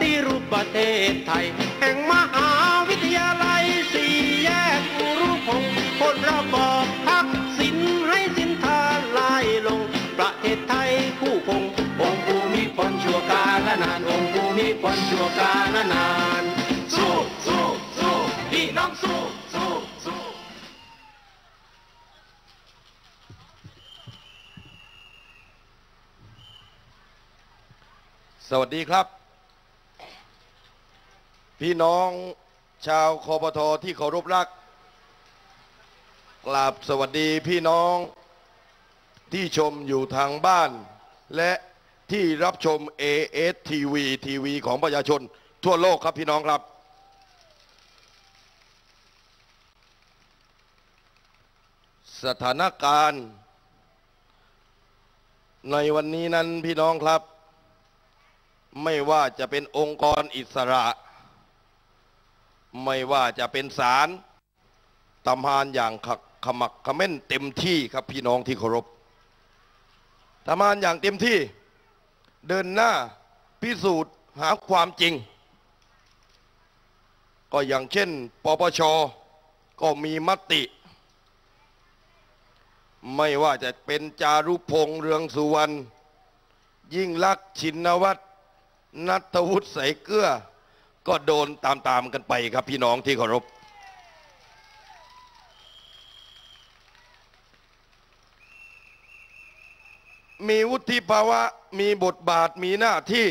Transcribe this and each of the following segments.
ฏิรูปประเทศไทย แห่งมหาวิทยาลัยสี่แยกรูปพงศ์พลระบอบทักษิณให้สินทาลายลง ประเทศไทยคู่คงองค์ภูมิพลชั่วกาลนาน องค์ภูมิพลชั่วกาลนาน สู้สู้สู้พี่น้องสู้สู้สู้สวัสดีครับ พี่น้องชาวคอปทอที่เคารพรัก กราบสวัสดีพี่น้องที่ชมอยู่ทางบ้าน และที่รับชม AS TV ทีวีของประชาชนทั่วโลกครับพี่น้องครับ สถานการณ์ ในวันนี้นั้นพี่น้องครับ ไม่ว่าจะเป็นองค์กรอิสระ ไม่ว่าจะเป็นศาลทำงานอย่างขมักขม้นเต็มที่ครับพี่น้องที่เคารพทำงานอย่างเต็มที่ เดินหน้าพิสูจน์หาความจริง ก็อย่างเช่น ปปช ก็มีมติ ไม่ว่าจะเป็นจารุพงษ์เรืองสุวรรณยิ่งลักษณ์ชินวัตรนัทวุฒิใสเกลือ ก็โดนตามๆกันไปครับพี่น้องที่เคารพมีวุฒิภาวะมีบทบาทมีหน้าที่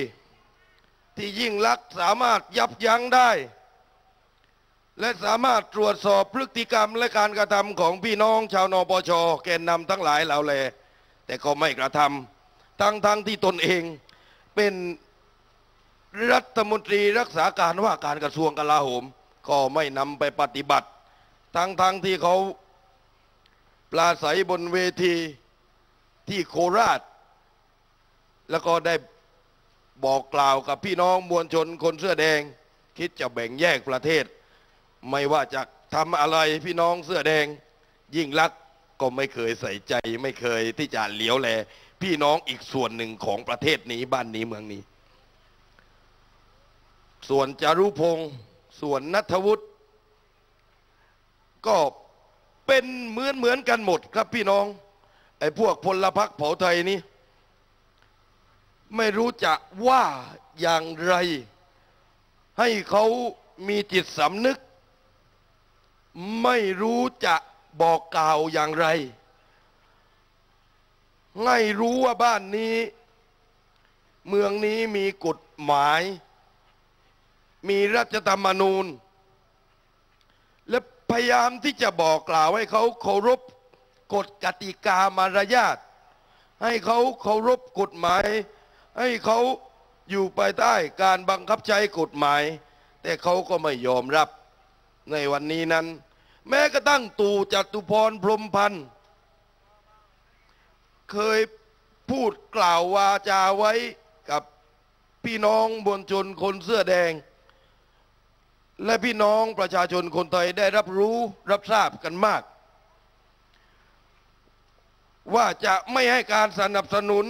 ที่ยิ่งลักษณ์สามารถยับยั้งได้ และสามารถตรวจสอบพฤติกรรมและการกระทำของพี่น้องชาวนปชแกนนำทั้งหลายเหล่าแลแต่ก็ไม่กระทำทั้งๆทที่ตนเองเป็น รัฐมนตรีรักษาการว่าการกระทรวงกลาโหม ก็ไม่นำไปปฏิบัติ ทั้งๆทที่เขาปลาใสบนเวทีที่โคราช แล้วก็ได้บอกกล่าวกับพี่น้องมวลชนคนเสื้อแดง คิดจะแบ่งแยกประเทศ ไม่ว่าจะทำอะไรพี่น้องเสื้อแดง ยิ่งรักษณ์ก็ไม่เคยใส่ใจ ไม่เคยที่จะเหลียวแล พี่น้องอีกส่วนหนึ่งของประเทศนี้บ้านนี้เมืองนี้ ส่วนจารุพงศ์ส่วนนัทวุฒิก็เป็นเหมือนเหมือนกันหมดครับพี่น้อง ไอ้พวกพลพรรคเผาไทยนี่ไม่รู้จะว่าอย่างไร ให้เขามีจิตสำนึก ไม่รู้จะบอกกล่าวอย่างไรให้รู้ว่าบ้านนี้ เมืองนี้มีกฎหมาย มีรัฐธรรมนูญ และพยายามที่จะบอกกล่าวให้เขาเคารพกฎกติกามารยาทให้เขาเคารพกฎหมาย ให้เขาอยู่ภายใต้การบังคับใช้กฎหมาย แต่เขาก็ไม่ยอมรับในวันนี้นั้น แม้กระทั่งตู่จตุพรพรมพันธ์เคยพูดกล่าววาจาไว้กับพี่น้องบนชนคนเสื้อแดง และพี่น้องประชาชนคนไทยได้รับรู้รับทราบกันมาก ว่าจะไม่ให้การสนับสนุน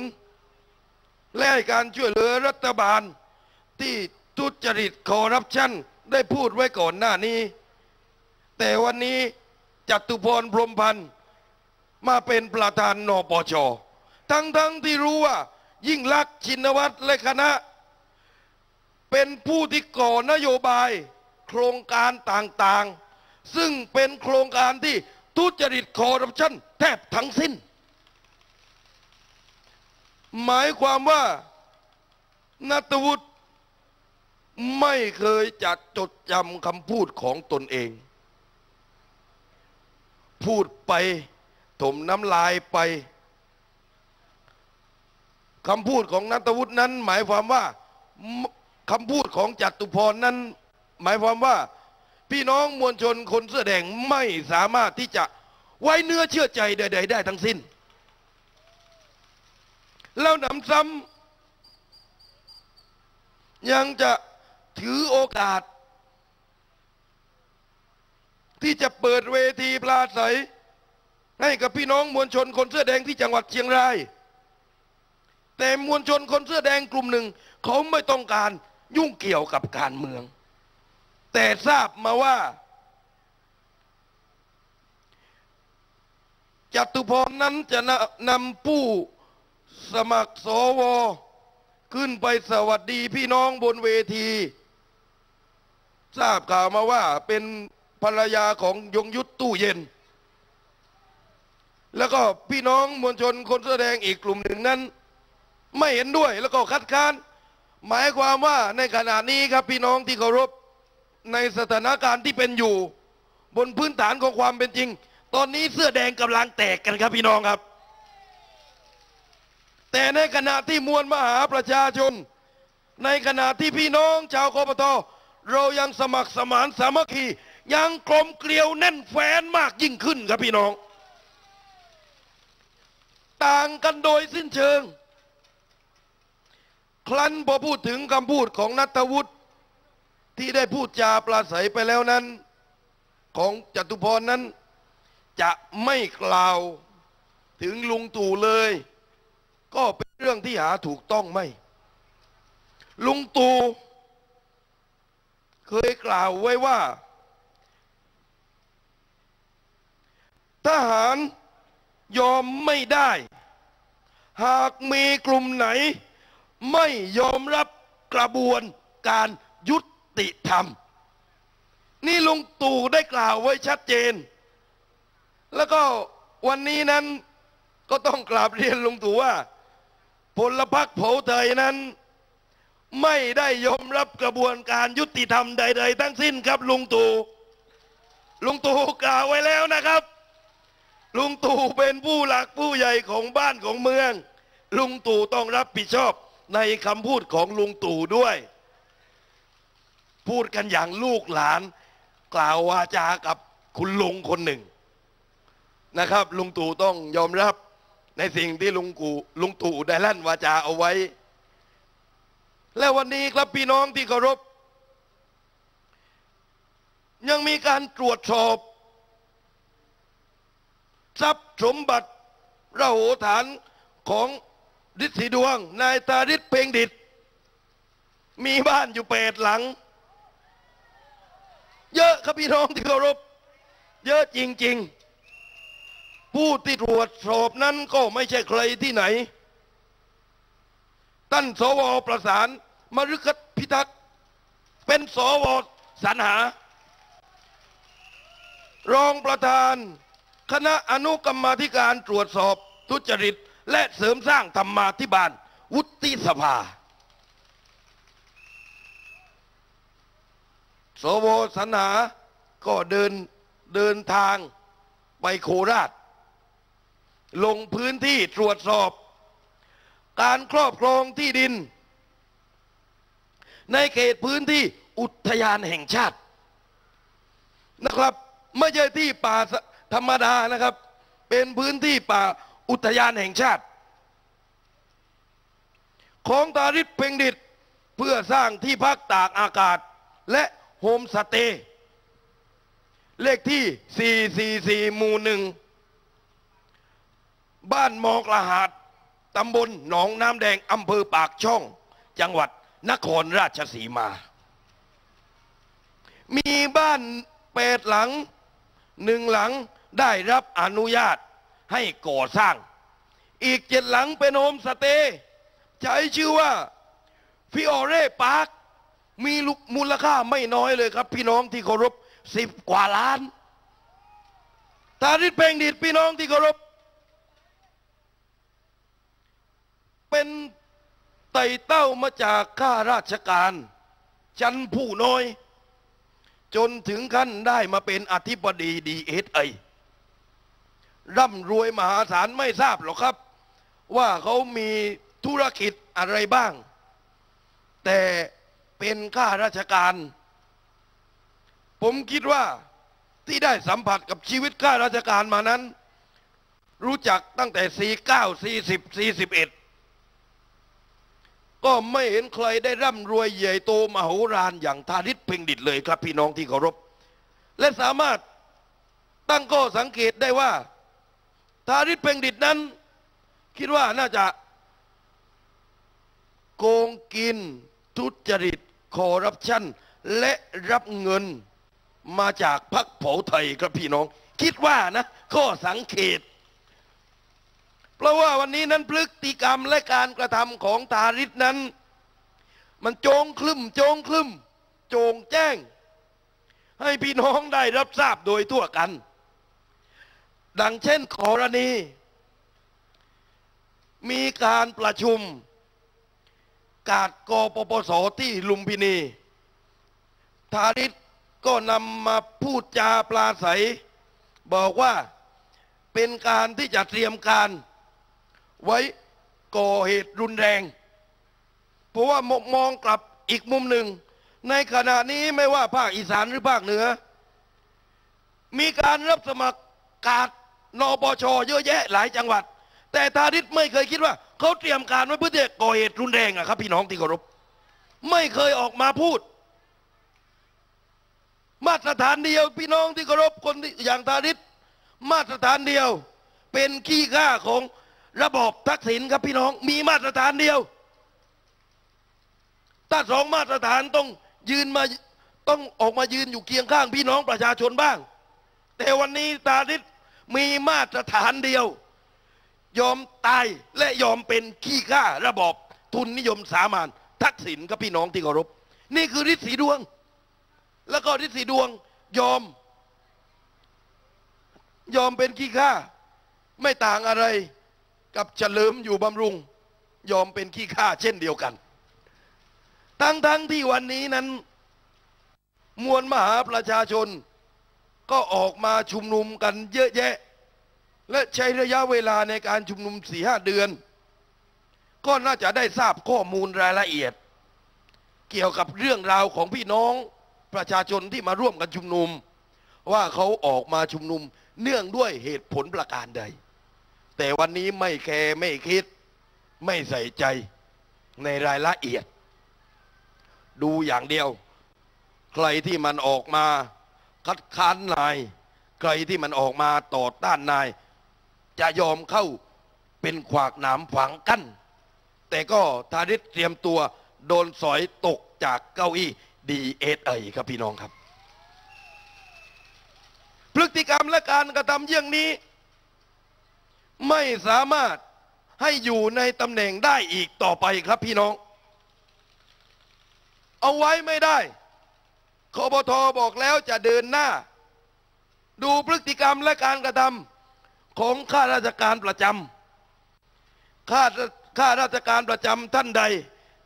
และให้การช่วยเหลือรัฐบาล ที่ทุจริตคอร์รัปชันได้พูดไว้ก่อนหน้านี้ แต่วันนี้จตุพรพรมพันธ์มาเป็นประธานนปช ทั้งๆทที่รู้ว่า ยิ่งลักษณ์ชินวัตรและคณะ เป็นผู้ที่ก่อนโยบาย โครงการต่างๆ ซึ่งเป็นโครงการที่ทุจริตคอร์รัปชันแทบทั้งสิ้น หมายความว่านัตวุฒิไม่เคยจะจดจำคำพูดของตนเอง พูดไปถมน้ำลายไปคำพูดของนัตวุฒินั้นหมายความว่าคำพูดของจัตุพรนั้น หมายความว่าพี่น้องมวลชนคนเสื้อแดงไม่สามารถที่จะไว้เนื้อเชื่อใจใด ๆ ได้ทั้งสิ้น แล้วหนำซ้ำยังจะถือโอกาส ที่จะเปิดเวทีปราศัยให้กับพี่น้องมวลชนคนเสื้อแดงที่จังหวัดเชียงราย แต่มวลชนคนเสื้อแดงกลุ่มหนึ่ง เขาไม่ต้องการยุ่งเกี่ยวกับการเมือง แต่ทราบมาว่าจตุพรนั้นจะนนำผู้สมัครสว ขึ้นไปสวัสดีพี่น้องบนเวที ทราบข่าวมาว่าเป็นภรรยาของยงยุทธตู้เย็น แล้วก็พี่น้องมวลชนคนแสดงอีกกลุ่มหนึ่งนั้น ไม่เห็นด้วยแล้วก็คัดค้าน หมายความว่าในขณะนี้ครับพี่น้องที่เคารพ ในสถานการณ์ที่เป็นอยู่ บนพื้นฐานของความเป็นจริง ตอนนี้เสื้อแดงกำลังแตกกันครับพี่น้องครับ แต่ในขณะที่มวลมหาประชาชน ในขณะที่พี่น้องชาวกปตเรายังสมัครสมานสามัคคียังกลมเกลียวแน่นแฟนมากยิ่งขึ้นครับพี่น้อง ต่างกันโดยสิ้นเชิง ครั้นพอพูดถึงคำพูดของนัทวุฒิ ที่ได้พูดจาปราศัยไปแล้วนั้น ของจตุพรนั้น จะไม่กล่าวถึงลุงตู่เลย ก็เป็นเรื่องที่หาถูกต้องไม่ ลุงตู่เคยกล่าวไว้ว่า ทหารยอมไม่ได้ หากมีกลุ่มไหน ไม่ยอมรับกระบวนการยุติ ติธรรม นี่ลุงตู่ได้กล่าวไว้ชัดเจน แล้วก็วันนี้นั้นก็ต้องกราบเรียนลุงตู่ว่า พลพรรคเผาไทยนั้น ไม่ได้ยอมรับกระบวนการยุติธรรมใด ๆ ทั้งสิ้นครับลุงตู่ลุงตู่กล่าวไว้แล้วนะครับ ลุงตู่เป็นผู้หลักผู้ใหญ่ของบ้านของเมือง ลุงตู่ต้องรับผิดชอบในคำพูดของลุงตู่ด้วย พูดกันอย่างลูกหลาน กล่าววาจากับคุณลุงคนหนึ่งนะครับ ลุงตู่ต้องยอมรับในสิ่งที่ลุงกูลุงตู่ได้ลั่นวาจาเอาไว้ และวันนี้ครับพี่น้องที่เคารพ ยังมีการตรวจสอบ ทรัพย์สมบัติระโหฐานของฤทธิดวง นายตาฤทธิ์เพลงดิต มีบ้านอยู่แปดหลัง เยอะครับพี่น้องที่เคารพ เยอะจริง ๆ ผู้ที่ตรวจสอบนั้นก็ไม่ใช่ใครที่ไหนท่านสวประสานมฤคทพิทักษ์เป็นสวสรรหา รองประธาน คณะอนุกรรมาธิการตรวจสอบทุจริต และเสริมสร้างธรรมาธิบาล วุฒิสภา สวสรรหาก็เดินเดินทางไปโคราช ลงพื้นที่ตรวจสอบ การครอบครองที่ดิน ในเขตพื้นที่อุทยานแห่งชาตินะครับ ไม่ใช่ที่ป่าธรรมดานะครับ เป็นพื้นที่ป่าอุทยานแห่งชาติ ของตาริศเพ่งดิตเพื่อสร้างที่พักตากอากาศและ โฮมสเตย์เลขที่ 444 หมู่หนึ่ง บ้านมอกละหาดตำบลหนองน้ำแดงอำเภอปากช่อง จังหวัดนครราชสีมา มีบ้านแปดหลังหนึ่งหลังได้รับอนุญาตให้ก่อสร้าง อีกเจ็ดหลังเป็นโฮมสเตย์ใช้ชื่อว่าฟิโอเร่พาร์ค มีมูลค่าไม่น้อยเลยครับ พี่น้องที่เคารพสิบกว่าล้านตาริดเพลงดิดพี่น้องที่เคารพเป็นไต่เต้ามาจากข้าราชการ ชั้นผู้น้อย จนถึงขั้นได้มาเป็นอธิบดีดีเอสไอร่ำรวยมหาศาลไม่ทราบหรอกครับ ว่าเขามีธุรกิจอะไรบ้าง แต่ เป็นข้าราชการ ผมคิดว่าที่ได้สัมผัสกับชีวิตข้าราชการมานั้น รู้จักตั้งแต่ 49 40 41 ก็ไม่เห็นใครได้ร่ำรวยใหญ่โตมโหฬารอย่างทาริศเพ่งดิตเลยครับพี่น้องที่เคารพ และสามารถตั้งข้อสังเกตได้ว่า ทาริศเพ่งดิตนั้น คิดว่าน่าจะโกงกินทุจริต คอร์รัปชันและรับเงินมาจากพรรคเผาไทยครับพี่น้อง คิดว่านะ ข้อสังเกต เพราะว่าวันนี้นั้นพฤติกรรมและการกระทำของทาริศนั้น มันโจงคลึมโจงคลึมโจงแจ้ง ให้พี่น้องได้รับทราบโดยทั่วกัน ดังเช่นกรณี มีการประชุม กาดกปปสที่ลุมพินี ทาริศก็นำมาพูดจาปลาใส บอกว่าเป็นการที่จะเตรียมการ ไว้ก่อเหตุรุนแรง เพราะว่ามมองกลับอีกมุมหนึ่ง ในขณะนี้ไม่ว่าภาคอีสานหรือภาคเหนือ มีการรับสมัครกาดนปชเยอะแยะหลายจังหวัด แต่ทาริศไม่เคยคิดว่า เขาเตรียมการไว้เพื่อจะก่อเหตุรุนแรงอะครับพี่น้องที่เคารพไม่เคยออกมาพูด มาตรฐานเดียวพี่น้องที่เคารพคนอย่างทาริศมาตรฐานเดียว เป็นขี้ข้าของระบอบทักษิณครับพี่น้องมีมาตรฐานเดียว ถ้าสองมาตรฐานต้องยืนมาต้องออกมายืนอยู่เคียงข้างพี่น้องประชาชนบ้าง แต่วันนี้ตาดิษมีมาตรฐานเดียว ยอมตายและยอมเป็นขี้ข้าระบอบทุนนิยมสามัญทักษิณครับพี่น้องที่เคารพ นี่คือฤทธิ์สีดวง แล้วก็ฤทธิ์สีดวงยอม ยอมเป็นขี้ข้าไม่ต่างอะไรกับเฉลิมอยู่บำรุง ยอมเป็นขี้ข้าเช่นเดียวกัน ทั้งทั้งที่วันนี้นั้น มวลมหาประชาชนก็ออกมาชุมนุมกันเยอะแยะ และใช้ระยะเวลาในการชุมนุมสี่ห้าเดือน ก็น่าจะได้ทราบข้อมูลรายละเอียด เกี่ยวกับเรื่องราวของพี่น้องประชาชนที่มาร่วมกันชุมนุม ว่าเขาออกมาชุมนุมเนื่องด้วยเหตุผลประการใด แต่วันนี้ไม่แคร์ไม่คิด ไม่ใส่ใจในรายละเอียด ดูอย่างเดียว ใครที่มันออกมาคัดค้านนาย ใครที่มันออกมาต่อต้านนาย จะยอมเข้าเป็นขวากหนามฝังกั้น แต่ก็ทาริศเตรียมตัวโดนสอยตกจากเก้าอี้ดีเอสไอครับพี่น้องครับ พฤติกรรมและการกระทำเยี่ยงนี้ ไม่สามารถให้อยู่ในตำแหน่งได้อีกต่อไปครับพี่น้อง เอาไว้ไม่ได้คบทบอกแล้วจะเดินหน้า ดูพฤติกรรมและการกระทำ ของข้าราชการประจำข้าข้าราชการประจำท่านใด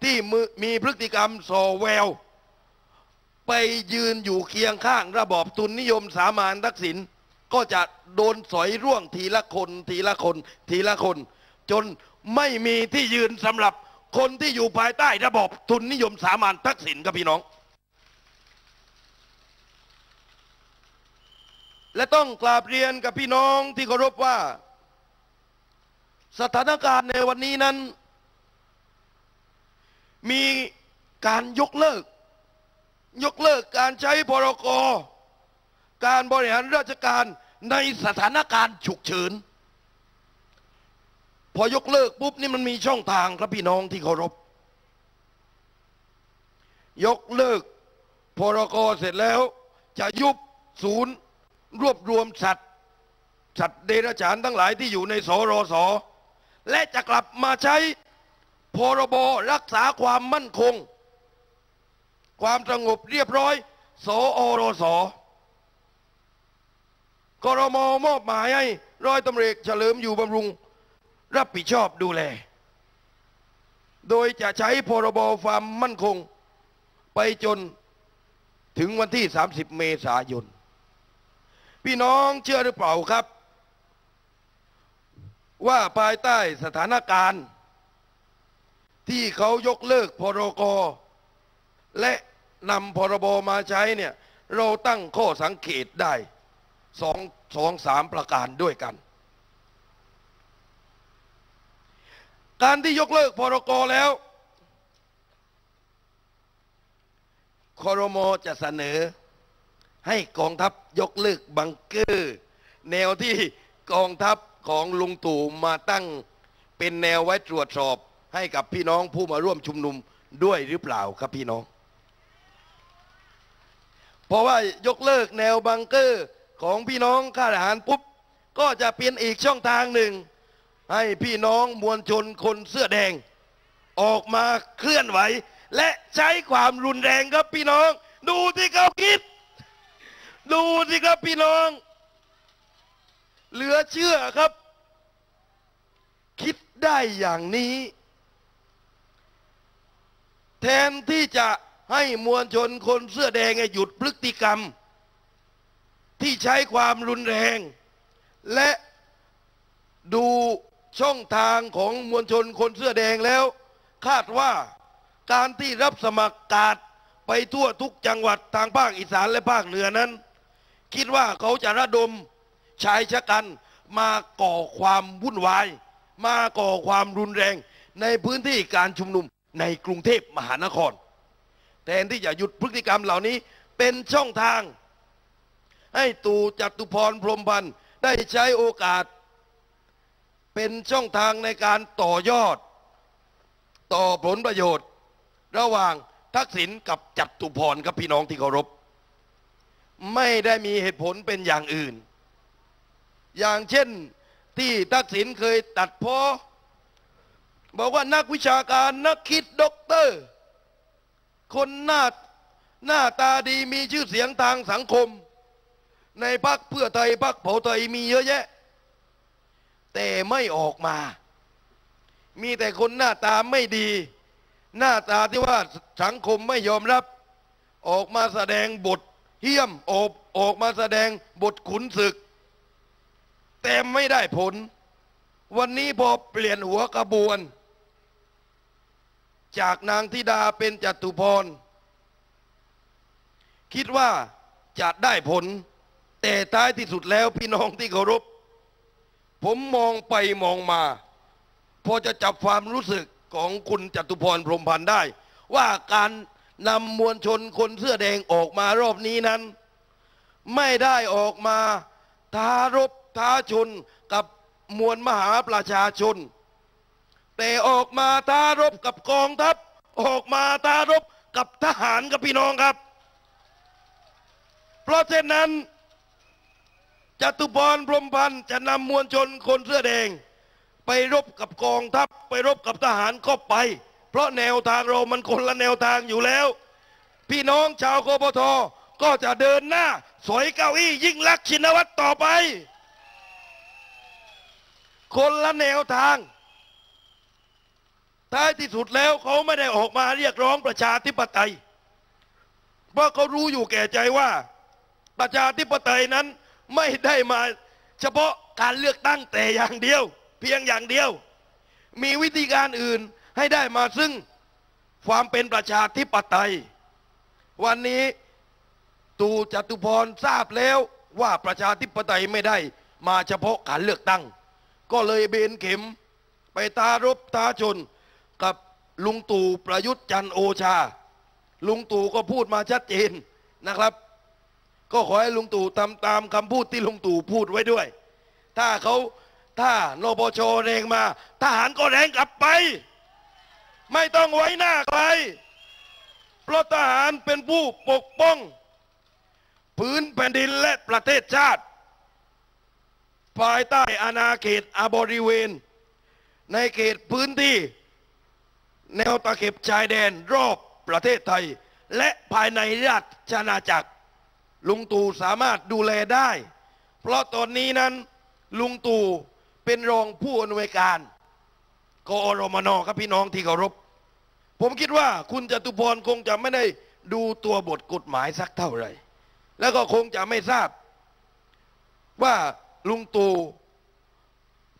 ที่มือมีพฤติกรรมโซแวว ไปยืนอยู่เคียงข้างระบอบทุนนิยมสามานทักษิณก็จะโดนสอยร่วงทีละคนทีละคน ทีละคน จนไม่มีที่ยืนสำหรับคนที่อยู่ภายใต้ระบอบทุนนิยมสามานทักษิณครับพี่น้อง และต้องกราบเรียนกับพี่น้องที่เคารพว่า สถานการณ์ในวันนี้นั้น มีการยกเลิก ยกเลิกการใช้พรกการบริหารราชการในสถานการณ์ฉุกเฉินพอยกเลิกปุ๊บนี่มันมีช่องทางครับพี่น้องที่เคารพ ยกเลิกพรกเสร็จแล้ว จะยุบศูนย์ รวบรวมสัตว์สัตว์เดรัจฉานทั้งหลายที่อยู่ในสรสและจะกลับมาใช้พรบรักษาความมั่นคง ความสงบเรียบร้อย สอรสกรมมอบหมายให้ร้อยตำรวจเฉลิมอยู่บำรุง รับผิดชอบดูแล โดยจะใช้พรบความมั่นคง ไปจนถึงวันที่ 30 เมษายน พี่น้องเชื่อหรือเปล่าครับ ว่าภายใต้สถานการณ์ ที่เขายกเลิกพรกและนำพรบมาใช้เนี่ยเราตั้งข้อสังเกตได้สองสองสามประการด้วยกัน การที่ยกเลิกพรกแล้วคอรมอจะเสนอ ให้กองทัพยกเลิกบังเกอร์ แนวที่กองทัพของลุงตู่มาตั้งเป็นแนวไว้ตรวจสอบให้กับพี่น้องผู้มาร่วมชุมนุมด้วยหรือเปล่าครับพี่น้อง เพราะว่ายกเลิกแนวบังเกอร์ของพี่น้องข้าทหารปุ๊บก็จะเป็นอีกช่องทางหนึ่ง ให้พี่น้องมวลชนคนเสื้อแดง ออกมาเคลื่อนไหว และใช้ความรุนแรงครับพี่น้อง ดูที่เขาคิด ดูสิครับพี่น้อง เหลือเชื่อครับ คิดได้อย่างนี้ แทนที่จะให้มวลชนคนเสื้อแดงหยุดพฤติกรรม ที่ใช้ความรุนแรง และดูช่องทางของมวลชนคนเสื้อแดงแล้ว คาดว่าการที่รับสมัครกาดไปทั่วทุกจังหวัดทางภาคอีสานและภาคเหนือนั้น คิดว่าเขาจะระดมชายชะกันมาก่อความวุ่นวาย มาก่อความรุนแรง ในพื้นที่การชุมนุมในกรุงเทพมหานคร แทนที่จะหยุดพฤติกรรมเหล่านี้เป็นช่องทาง ให้ตู่จตุพรพรมพันธ์ได้ใช้โอกาส เป็นช่องทางในการต่อยอด ต่อผลประโยชน์ ระหว่างทักษิณกับจตุพรครับพี่น้องที่เคารพ ไม่ได้มีเหตุผลเป็นอย่างอื่น อย่างเช่นที่ทักษิณเคยตัดพ้อบอกว่านักวิชาการนักคิดด็อกเตอร์ คนหน้าหน้าตาดีมีชื่อเสียงทางสังคม ในพรรคเพื่อไทยพรรคเผาไทยมีเยอะแยะ แต่ไม่ออกมา มีแต่คนหน้าตาไม่ดี หน้าตาที่ว่าสังคมไม่ยอมรับ ออกมาแสดงบท เฮี้ยมออกออกมาแสดงบทขุนศึก แต่ไม่ได้ผล วันนี้พอเปลี่ยนหัวกระบวน จากนางธิดาเป็นจตุพร คิดว่าจะได้ผล แต่ท้ายที่สุดแล้วพี่น้องที่เคารพ ผมมองไปมองมา พอจะจับความรู้สึกของคุณจตุพรพรมพันธ์ได้ ว่าการ นำมวลชนคนเสื้อแดงออกมารอบนี้นั้น ไม่ได้ออกมาท้ารบท้าชนกับมวลมหาประชาชน แต่ออกมาท้ารบกับกองทัพ ออกมาท้ารบกับทหารกับพี่น้องครับ เพราะฉะนั้นจตุพรพรมพันธ์จะนำมวลชนคนเสื้อแดง ไปรบกับกองทัพ ไปรบกับทหารก็ไป ราะแนวทางเรามันคนละแนวทางอยู่แล้ว พี่น้องชาวกบทก็จะเดินหน้า สอยเก้าอี้ยิ่งลักษณ์ชินวัตรต่อไป คนละแนวทางท้ายที่สุดแล้วเขาไม่ได้ออกมาเรียกร้องประชาธิปไตย เพราะเขารู้อยู่แก่ใจว่า ประชาธิปไตยนั้นไม่ได้มาเฉพาะการเลือกตั้งแต่อย่างเดียว เพียงอย่างเดียว มีวิธีการอื่น ให้ได้มาซึ่งความเป็นประชาธิปไตย วันนี้ตู่จตุพรทราบแล้วว่าประชาธิปไตยไม่ได้มาเฉพาะการเลือกตั้ง ก็เลยเบนเข็มไปตารบท้าชนกับลุงตู่ประยุทธ์จันโอชา ลุงตู่ก็พูดมาชัดเจนนะครับ ก็ขอให้ลุงตู่ทำตามคำพูดที่ลุงตู่พูดไว้ด้วย ถ้าเขาถ้านปชแรงมา ทหารก็แรงกลับไป ไม่ต้องไว้หน้าใคร เพราะทหารเป็นผู้ปกป้อง พื้นแผ่นดินและประเทศชาติ ภายใต้อาณาเขตอาบริเวณ ในเขตพื้นที่ แนวตะเข็บชายแดนรอบประเทศไทย และภายในราชอาณาจักร ลุงตู่สามารถดูแลได้ เพราะตอนนี้นั้นลุงตู่เป็นรองผู้อำนวยการ กอรมนครับพี่น้องที่เคารพ ผมคิดว่าคุณจตุพรคงจะไม่ได้ดูตัวบทกฎหมายสักเท่าไหร่ แล้วก็คงจะไม่ทราบ ว่าลุงตู่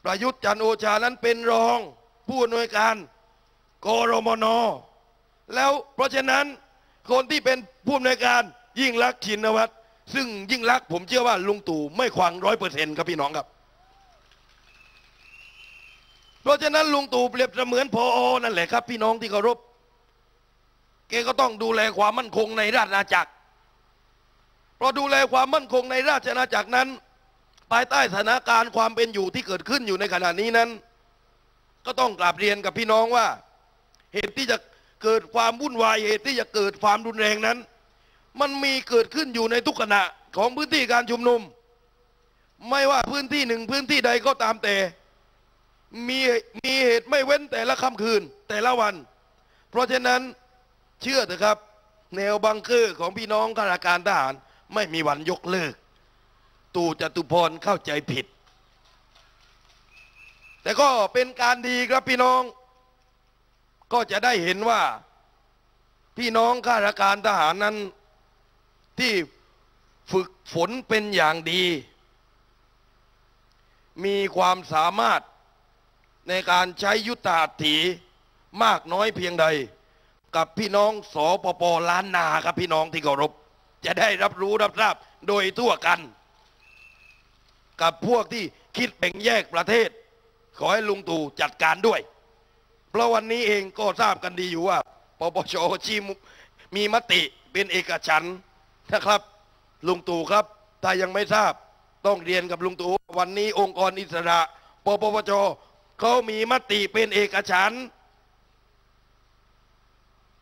ประยุทธ์จันโอชานั้นเป็นรอง ผู้อำนวยการกรมน แล้วเพราะฉะนั้นคนที่เป็นผู้อำนวยการยิ่งรักชินวัตรซึ่งยิ่งรักผมเชื่อว่าลุงตู่ไม่ขวางร้อยเปอร์เซ็นต์ครับพี่น้องครับ เพราะฉะนั้นลุงตู่เปรียบเสมือนพออนั่นแหละครับ พี่น้องที่เคารพแกก็ต้องดูแลความมั่นคงในราชอาณาจักรเพราะดูแลความมั่นคงในราชอาณาจักรนั้น ภายใต้สถานการณ์ความเป็นอยู่ที่เกิดขึ้นอยู่ในขณะนี้นั้น ก็ต้องกราบเรียนกับพี่น้องว่า เหตุที่จะเกิดความวุ่นวายเหตุที่จะเกิดความรุนแรงนั้น มันมีเกิดขึ้นอยู่ในทุกขณะของพื้นที่การชุมนุม ไม่ว่าพื้นที่หนึ่งพื้นที่ใดก็ตามแต่ มีมีเหตุไม่เว้นแต่ละค่ำคืน แต่ละวัน เพราะฉะนั้นเชื่อเถอะครับ แนวบังเกอร์ของพี่น้องข้าราชการทหาร ไม่มีวันยกเลิก ตู่จตุพรเข้าใจผิด แต่ก็เป็นการดีครับพี่น้อง ก็จะได้เห็นว่า พี่น้องข้าราชการทหารนั้น ที่ฝึกฝนเป็นอย่างดี มีความสามารถ ในการใช้ยุทธาถีมากน้อยเพียงใด กับพี่น้องสอปปล้านนาครับพี่น้องที่เคารพจะได้รับรู้รับทราบโดยทั่วกัน กับพวกที่คิดแบ่งแยกประเทศ ขอให้ลุงตู่จัดการด้วย เพราะวันนี้เองก็ทราบกันดีอยู่ว่าปปชชี้มีมติเป็นเอกฉันนะครับ ลุงตู่ครับ ถ้ายังไม่ทราบต้องเรียนกับลุงตู่วันนี้องค์กรอิสระปปปช เขามีมติเป็นเอกฉันท์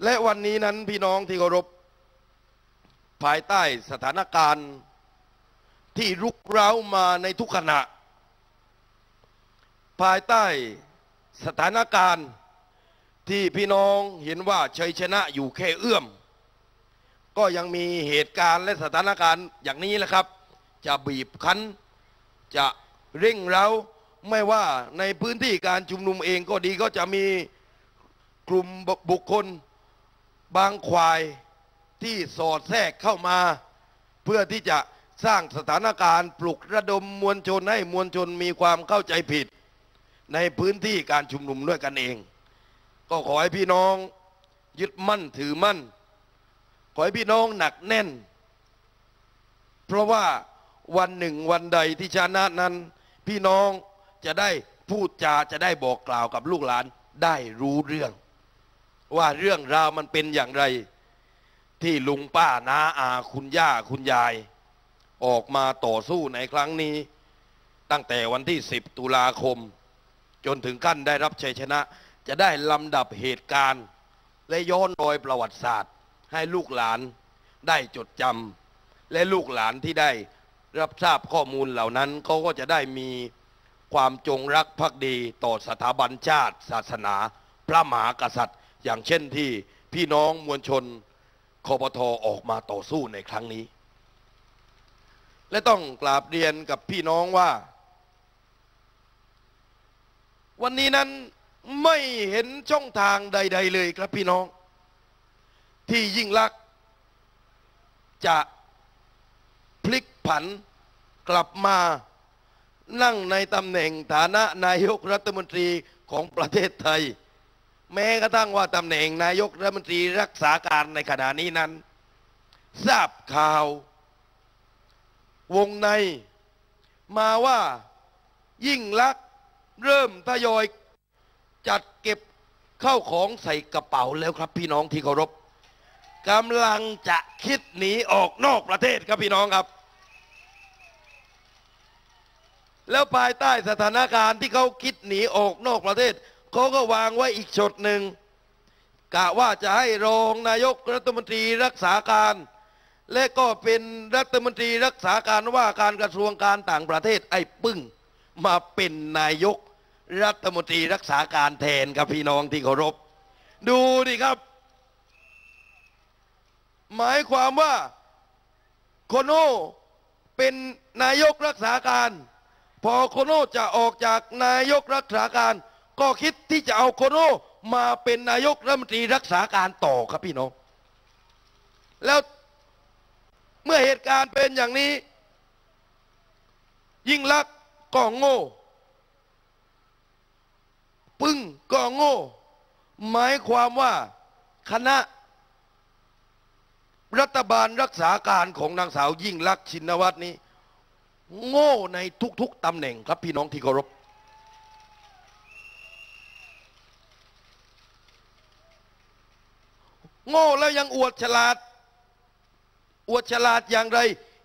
และวันนี้นั้นพี่น้องที่เคารพภายใต้สถานการณ์ที่รุกเร้ามาในทุกขณะ ภายใต้สถานการณ์ที่พี่น้องเห็นว่าชัยชนะอยู่แค่เอื้อม ก็ยังมีเหตุการณ์และสถานการณ์อย่างนี้แหละครับ จะบีบคั้น จะเร่งเร้า ไม่ว่าในพื้นที่การชุมนุมเองก็ดีก็จะมีกลุ่มบุคคลบางควายที่สอดแทรกเข้ามา เพื่อที่จะสร้างสถานการณ์ปลุกระดมมวลชนให้มวลชนมีความเข้าใจผิด ในพื้นที่การชุมนุมด้วยกันเอง ก็ขอให้พี่น้องยึดมั่นถือมั่น ขอให้พี่น้องหนักแน่น เพราะว่าวันหนึ่งวันใดที่ชนะนั้นพี่น้อง จะได้พูดจาจะได้บอกกล่าวกับลูกหลานได้รู้เรื่อง ว่าเรื่องราวมันเป็นอย่างไร ที่ลุงป้าน้าอาคุณย่าคุณยาย ออกมาต่อสู้ในครั้งนี้ ตั้งแต่วันที่ 10 ตุลาคม จนถึงขั้นได้รับชัยชนะ จะได้ลำดับเหตุการณ์ และย้อนรอยประวัติศาสตร์ ให้ลูกหลานได้จดจำและลูกหลานที่ได้รับทราบข้อมูลเหล่านั้นเขาก็จะได้มี ความจงรักภักดีต่อสถาบันชาติ ศาสนา พระมหากษัตริย์ อย่างเช่นที่พี่น้องมวลชนคอปทออกมาต่อสู้ในครั้งนี้ และต้องกราบเรียนกับพี่น้องว่า วันนี้นั้นไม่เห็นช่องทางใด ๆ เลยครับพี่น้อง ที่ยิ่งลักษณ์จะพลิกผันกลับมา นั่งในตำแหน่งฐานะนายกรัฐมนตรีของประเทศไทย แม้กระทั่งว่าตำแหน่งนายกรัฐมนตรีรักษาการในขณะนี้นั้น ทราบข่าว วงในมาว่ายิ่งลักษณ์เริ่มทยอยจัดเก็บเข้าของใส่กระเป๋าแล้วครับพี่น้องที่เคารพกำลังจะคิดหนีออกนอกประเทศครับพี่น้องครับ แล้วภายใต้สถานการณ์ที่เขาคิดหนีออกนอกประเทศเขาก็วางไว้อีกชดหนึ่งกะว่าจะให้รองนายกรัฐมนตรีรักษาการ และก็เป็นรัฐมนตรีรักษาการว่าการกระทรวงการต่างประเทศไอ้ปึ้งมาเป็นนายกรัฐมนตรีรักษาการแทนครับพี่น้องที่เคารพ ดูดิครับ หมายความว่าโคโน่เป็นนายกรักษาการ พอโคโน่จะออกจากนายกรักษาการ ก็คิดที่จะเอาโคโน่มาเป็นนายกรัฐมนตรีรักษาการต่อครับพี่น้อง แล้วเมื่อเหตุการณ์เป็นอย่างนี้ ยิ่งลักษณ์ก็โง่ ปึ้งก็โง่ หมายความว่าคณะ รัฐบาลรักษาการของนางสาวยิ่งลักษณ์ชินวัตรนี้ โง่ในทุกๆตำแหน่งครับพี่น้องที่เคารพโง่แล้วยังอวดฉลาด อวดฉลาดอย่างไร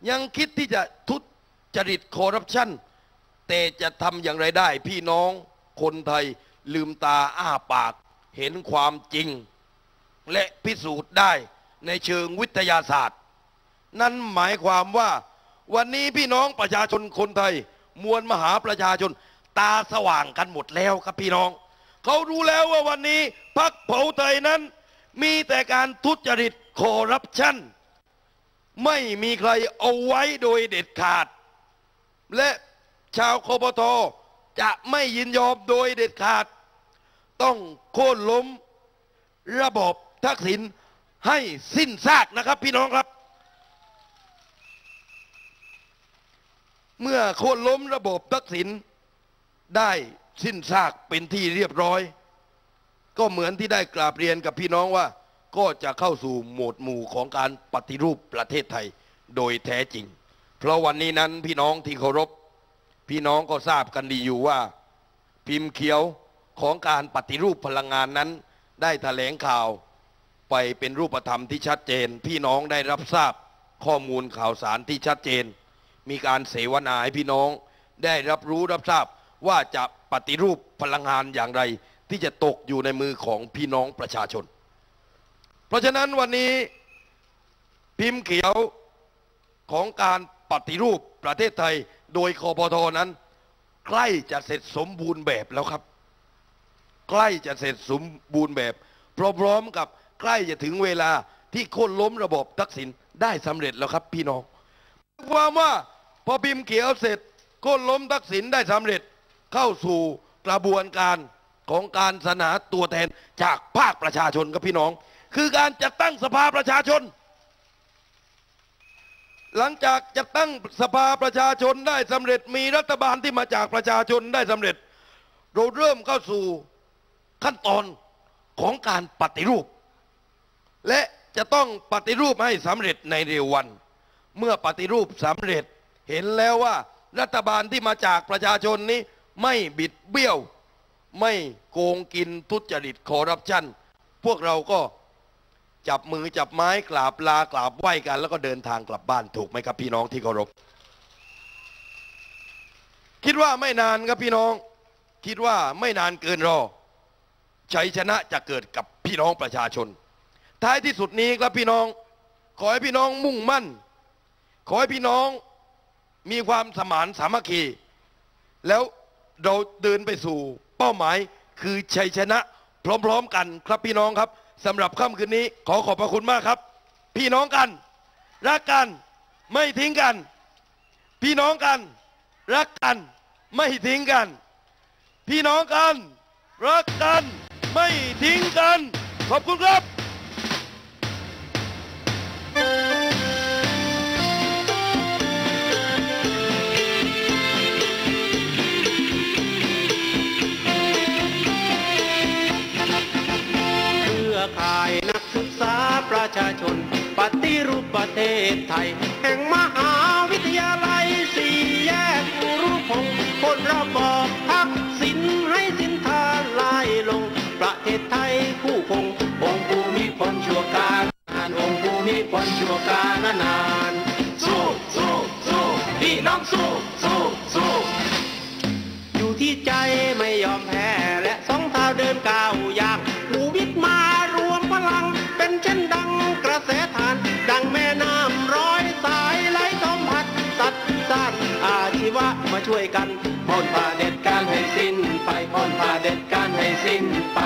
ยังคิดที่จะทุจริตคอร์รัปชันแต่จะทำอย่างไรได้ พี่น้องคนไทยลืมตาอ้าปากเห็นความจริง และพิสูจน์ได้ในเชิงวิทยาศาสตร์ นั่นหมายความว่า วันนี้พี่น้องประชาชนคนไทย มวลมหาประชาชน ตาสว่างกันหมดแล้วครับพี่น้อง เขารู้แล้วว่าวันนี้พรรคเผาไทยนั้น มีแต่การทุจริตคอร์รัปชันไม่มีใครเอาไว้โดยเด็ดขาด และชาวคอปทจะไม่ยินยอมโดยเด็ดขาด ต้องโค่นล้ม ระบบทักษิณให้สิ้นซากนะครับพี่น้องครับ เมื่อโค่นล้มระบบทักษิณได้สิ้นซากเป็นที่เรียบร้อย ก็เหมือนที่ได้กราบเรียนกับพี่น้องว่า ก็จะเข้าสู่โหมดหมู่ของการปฏิรูปประเทศไทยโดยแท้จริง เพราะวันนี้นั้นพี่น้องที่เคารพ พี่น้องก็ทราบกันดีอยู่ว่า พิมพ์เขียวของการปฏิรูปพลังงานนั้น ได้แถลงข่าวไปเป็นรูปธรรมที่ชัดเจน พี่น้องได้รับทราบข้อมูลข่าวสารที่ชัดเจน มีการเสวนาให้พี่น้อง ได้รับรู้รับทราบว่าจะปฏิรูปพลังงานอย่างไร ที่จะตกอยู่ในมือของพี่น้องประชาชน เพราะฉะนั้นวันนี้พิมพ์เขียวของการปฏิรูปประเทศไทยโดยคอปทนั้น ใกล้จะเสร็จสมบูรณ์แบบแล้วครับ ใกล้จะเสร็จสมบูรณ์แบบพร้อมๆกับใกล้จะถึงเวลาที่โค่นล้มระบบทักษิณได้สำเร็จแล้วครับพี่น้องความว่า พอพิมพ์เขียวเสร็จโค่นล้มทักษิณได้สำเร็จเข้าสู่กระบวนการของการสนาตัวแทนจากภาคประชาชนครับพี่น้อง คือการจัดตั้งสภาประชาชน หลังจากจัดตั้งสภาประชาชนได้สำเร็จมีรัฐบาลที่มาจากประชาชนได้สำเร็จ เราเริ่มเข้าสู่ขั้นตอนของการปฏิรูป และจะต้องปฏิรูปให้สำเร็จในเร็ววัน เมื่อปฏิรูปสำเร็จ เห็นแล้วว่ารัฐบาลที่มาจากประชาชนนี้ไม่บิดเบี้ยว ไม่โกงกินทุจริตคอร์รัปชันพวกเราก็จับมือจับไม้กราบลากราบไหว้กัน แล้วก็เดินทางกลับบ้านถูกไหมครับพี่น้องที่เคารพคิดว่าไม่นานครับพี่น้อง คิดว่าไม่นานเกินรอชัยชนะจะเกิดกับพี่น้องประชาชน ท้ายที่สุดนี้ครับพี่น้อง ขอให้พี่น้องมุ่งมั่น ขอให้พี่น้อง มีความสมานสามัคคี แล้วเราเดินไปสู่เป้าหมายคือชัยชนะ พร้อมๆกันครับพี่น้องครับสำหรับค่ำคืนนี้ขอขอบพระคุณมากครับ พี่น้องกัน รักกันไม่ทิ้งกัน พี่น้องกัน รักกัน ไม่ทิ้งกัน พี่น้องกัน รักกัน ไม่ทิ้งกัน ขอบคุณครับ ไทย แห่งมหาวิทยาลัยสี่แยกอุรุพงศ์คนระบอบพักสินให้สินทาลายลง ประเทศไทยคู่คง องค์ภูมิพลชั่วการานองค์ภูมิพลชั่วการนานสู้สู้สู้พี่น้องสู้ สิ้นไป